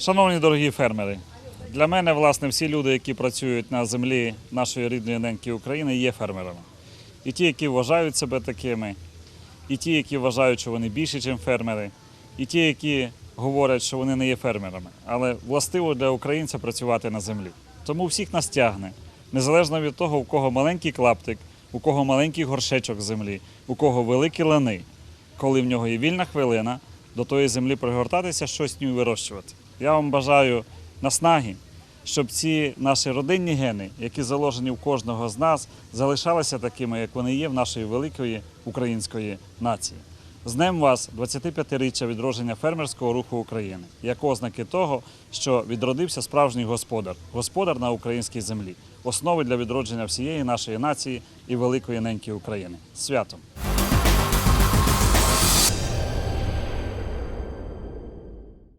Шановні дорогі фермери, для мене, власне, всі люди, які працюють на землі нашої рідної неньки України, є фермерами. І ті, які вважають себе такими, і ті, які вважають, що вони більші, ніж фермери, і ті, які говорять, що вони не є фермерами. Але властиво для українця працювати на землі. Тому всіх нас тягне, незалежно від того, у кого маленький клаптик, у кого маленький горшечок землі, у кого великі лани, коли в нього є вільна хвилина, до тої землі пригортатися, щось ню вирощувати. Я вам бажаю наснаги, щоб ці наші родинні гени, які заложені в кожного з нас, залишалися такими, як вони є в нашої великої української нації. З Днем вас 25-річчя відродження фермерського руху України, як ознаки того, що відродився справжній господар, господар на українській землі, основи для відродження всієї нашої нації і великої неньки України. Святом!